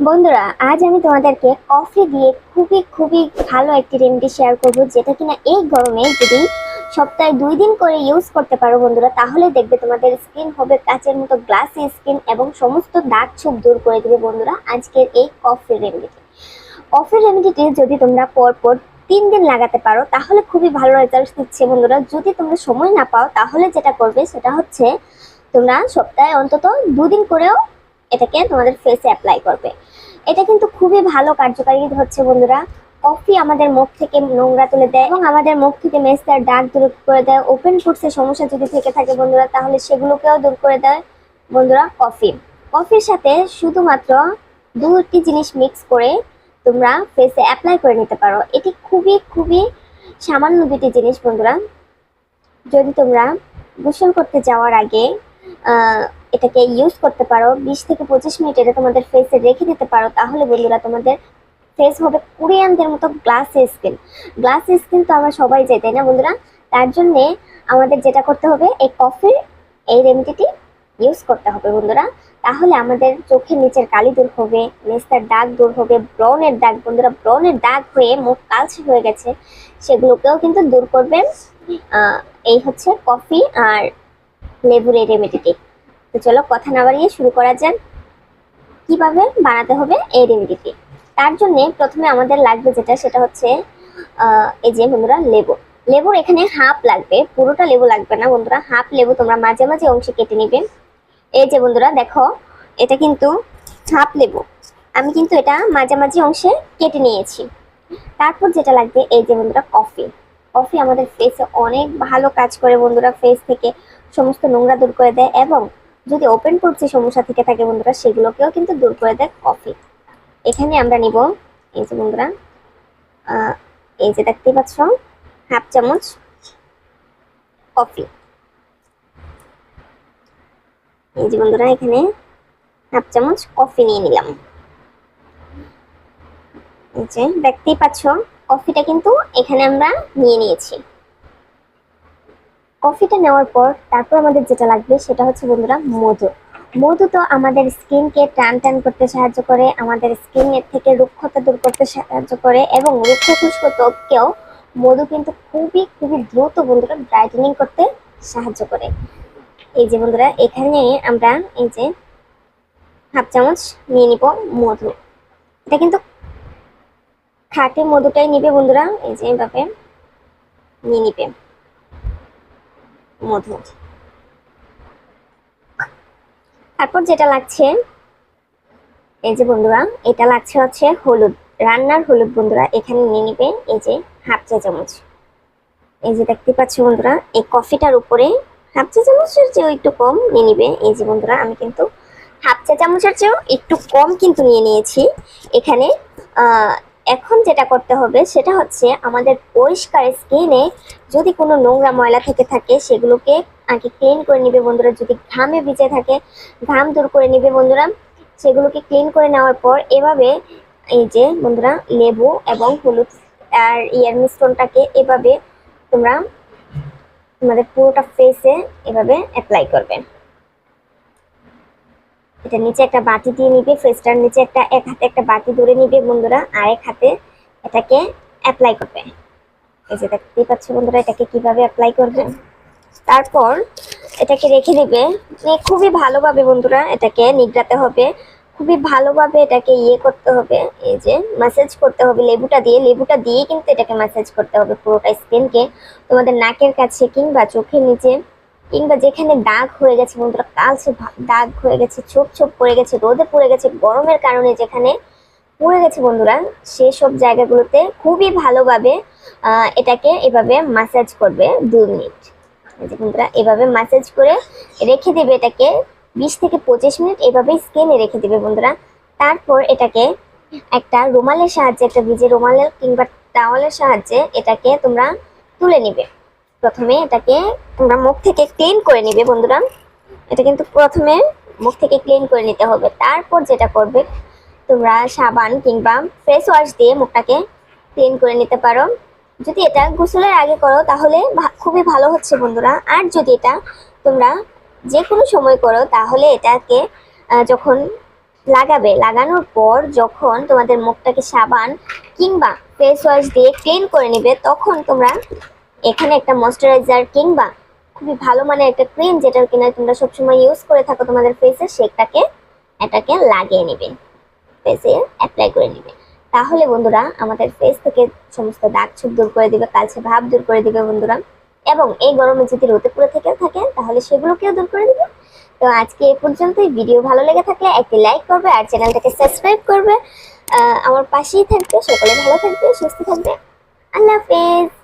বন্ধুরা, আজ আমি তোমাদেরকে কফি দিয়ে খুবই খুবই ভালো একটি রেমেডি শেয়ার করব, যেটা কিনা এই গরমে যদি সপ্তাহে দুই দিন করে ইউজ করতে পারো বন্ধুরা, তাহলে দেখবে তোমাদের স্কিন হবে কাচের মতো গ্লাসি স্কিন এবং সমস্ত দাগ ছোপ দূর করে দেবে বন্ধুরা আজকের এই কফি রেমেডিটি কফি রেমেডিটি যদি তোমরা পরপর তিন দিন লাগাতে পারো, তাহলে খুবই ভালো রেজাল্ট দিচ্ছে বন্ধুরা। যদি তোমরা সময় না পাও, তাহলে যেটা করবে, সেটা হচ্ছে তোমরা সপ্তাহে অন্তত দুদিন করেও এটাকে তোমাদের ফেসে অ্যাপ্লাই করবে। এটা কিন্তু খুবই ভালো কার্যকারী হচ্ছে বন্ধুরা। কফি আমাদের মুখ থেকে নোংরা তুলে দেয় এবং আমাদের মুখ থেকে মেস্তার ডাক দূর করে দেয়। ওপেন ফুডসের সমস্যা যদি থেকে থাকে বন্ধুরা, তাহলে সেগুলোকেও দূর করে দেয় বন্ধুরা কফি। কফির সাথে শুধুমাত্র দুটি জিনিস মিক্স করে তোমরা ফেসে অ্যাপ্লাই করে নিতে পারো। এটি খুবই খুবই সামান্য দুটি জিনিস বন্ধুরা। যদি তোমরা গোসল করতে যাওয়ার আগে এটাকে ইউজ করতে পারো, বিশ থেকে পঁচিশ মিনিট এটা তোমাদের ফেসে রেখে দিতে পারো, তাহলে বন্ধুরা তোমাদের ফেস হবে কোরিয়ানদের মতো গ্লাস স্কিন গ্লাস স্কিন তো আমরা সবাই চাই, তাই না বন্ধুরা? তার জন্যে আমাদের যেটা করতে হবে, এই কফির এই রেমেডিটি ইউজ করতে হবে বন্ধুরা। তাহলে আমাদের চোখের নিচের কালি দূর হবে মেস্তার দাগ দূর হবে ব্রনের দাগ, বন্ধুরা ব্রনের দাগ হয়ে মুখ কালচে হয়ে গেছে, সেগুলোকেও কিন্তু দূর করবেন। এই হচ্ছে কফি আর লেবুর এই রেমেডিটি তো চলো কথা না বাড়িয়ে শুরু করা যাক। কীভাবে বানাতে হবে এই রেমেডিটি তার জন্য প্রথমে আমাদের লাগবে যেটা, সেটা হচ্ছে এই যে বন্ধুরা, লেবু। লেবুর এখানে হাফ লাগবে। পুরোটা লেবু লাগবে না বন্ধুরা। হাফ লেবু তোমরা মাঝে মাঝে অংশে কেটে নিবে। এই যে বন্ধুরা, দেখো, এটা কিন্তু হাফ লেবু। আমি কিন্তু এটা মাঝামাঝি অংশে কেটে নিয়েছি। তারপর যেটা লাগবে, এই যে বন্ধুরা কফি কফি আমাদের ফেসে অনেক ভালো কাজ করে বন্ধুরা ফেস থেকে। সমস্ত নোংরা দূর করে দেয় এবং যদি ওপেন করছে সমস্যা থেকে থাকে বন্ধুরা, সেগুলোকেও কিন্তু দূর করে দেয় কফি এখানে আমরা নিব, এই যে বন্ধুরা এই যে দেখতে পাচ্ছ হাফ চামচ কফি এই যে বন্ধুরা, এখানে হাফ চামচ কফি নিয়ে নিলাম। এই যে দেখতেই পাচ্ছ কফিটা কিন্তু এখানে আমরা নিয়ে নিয়েছি। কফিটা নেওয়ার পর তারপর আমাদের যেটা লাগবে সেটা হচ্ছে বন্ধুরা মধু। মধু তো আমাদের স্কিনকে টান টান করতে সাহায্য করে, আমাদের স্কিনের থেকে রুক্ষতা দূর করতে সাহায্য করে এবং রুক্ষ খুষ্ক ত্বককেও মধু কিন্তু খুবই খুবই দ্রুত বন্ধুরা ব্রাইটেনিং করতে সাহায্য করে। এই যে বন্ধুরা, এখানে আমরা এই যে হাফ চামচ নিয়ে নিব মধু। এটা কিন্তু খাটে মধুটাই নিবে বন্ধুরা, এই যে এইভাবে নিয়ে নিবে। মধু তারপর যেটা লাগছে, এই যে বন্ধুরা, এটা লাগছে হচ্ছে হলুদ, রান্নার হলুদ বন্ধুরা, এখানে নিয়ে নিবে এই যে হাফ চা চামচ। এই যে দেখতে পাচ্ছ বন্ধুরা, এই কফিটার উপরে হাফ চা চামচের চেয়েও একটু কম নিয়ে নিবে। এই যে বন্ধুরা, আমি কিন্তু হাফ চা চামচের চেয়েও একটু কম কিন্তু নিয়ে নিয়েছি। এখানে এখন যেটা করতে হবে, সেটা হচ্ছে আমাদের পরিষ্কার স্কিনে যদি কোনো নোংরা ময়লা থেকে থাকে, সেগুলোকে আগে ক্লিন করে নিবে বন্ধুরা। যদি ঘামে ভিজে থাকে, ঘাম দূর করে নিবে বন্ধুরা। সেগুলোকে ক্লিন করে নেওয়ার পর এভাবে এই যে বন্ধুরা, লেবু এবং হলুদ আর ইয়ার মিশ্রণটাকে এভাবে তোমরা তোমাদের পুরোটা ফেসে এভাবে অ্যাপ্লাই করবে। এটা নিচে একটা বাটি দিয়ে নিবে ফেসটার নিচে একটা, এক হাতে একটা বাটি ধরে নিবে বন্ধুরা, আর এক হাতে এটাকে অ্যাপ্লাই করবে। এই যে দেখতেই পাচ্ছ বন্ধুরা, এটাকে কীভাবে অ্যাপ্লাই করবে? তারপর এটাকে রেখে দিবে। খুবই ভালোভাবে বন্ধুরা এটাকে নিগড়াতে হবে। খুবই ভালোভাবে এটাকে ইয়ে করতে হবে। এই যে ম্যাসেজ করতে হবে লেবুটা দিয়ে। লেবুটা দিয়ে কিন্তু এটাকে ম্যাসেজ করতে হবে পুরোটা স্কিনকে তোমাদের নাকের কাছে কিংবা চোখের নিচে। কিংবা যেখানে দাগ হয়ে গেছে, বন্ধুরা, কালচে দাগ হয়ে গেছে, ছোপ ছোপ পড়ে গেছে, রোদে পড়ে গেছে, গরমের কারণে যেখানে পড়ে গেছে, বন্ধুরা, সেসব জায়গাগুলোতে খুবই ভালোভাবে এটাকে এভাবে মাসাজ করবে দু মিনিট। বন্ধুরা, এভাবে মাসাজ করে রেখে দেবে এটাকে বিশ থেকে পঁচিশ মিনিট, এভাবে স্কিনে রেখে দেবে বন্ধুরা। তারপর এটাকে একটা রুমালের সাহায্যে, একটা ভিজে রুমালের কিংবা টাওয়ালের সাহায্যে এটাকে তোমরা তুলে নিবে। প্রথমে এটাকে তোমরা মুখ থেকে ক্লিন করে নিবে বন্ধুরা। এটা কিন্তু প্রথমে মুখ থেকে ক্লিন করে নিতে হবে। তারপর যেটা করবে, তোমরা সাবান কিংবা ফেস ওয়াশ দিয়ে মুখটাকে ক্লিন করে নিতে পারো। যদি এটা গোসলের আগে করো, তাহলে খুবই ভালো হচ্ছে বন্ধুরা। আর যদি এটা তোমরা যে কোনো সময় করো, তাহলে এটাকে যখন লাগাবে, লাগানোর পর যখন তোমাদের মুখটাকে সাবান কিংবা ফেস ওয়াশ দিয়ে ক্লিন করে নেবে, তখন তোমরা এখানে একটা ময়শ্চারাইজার কিংবা খুবই ভালো মানের একটা ক্রিম যেটা কিনা তোমরা সবসময় ইউজ করে থাকো তোমাদের ফেসে সেটাকে, এটাকে লাগিয়ে নেবে। ফেসে অ্যাপ্লাই করে নেবে। তাহলে বন্ধুরা, আমাদের ফেস থেকে সমস্ত দাগ ছুপ দূর করে দিবে, কালচে ভাব দূর করে দিবে বন্ধুরা। এবং এই গরমে যদি রোদে পুরো থেকে থাকে, তাহলে সেগুলোকেও দূর করে দিবে। তো আজকে এ পর্যন্তই। ভিডিও ভালো লেগে থাকলে একটি লাইক করবে আর চ্যানেলটাকে সাবস্ক্রাইব করবে। আমার পাশেই থাকবে, সকলে ভালো থাকবে, সুস্থ থাকবে। আল্লাহ হাফেজ।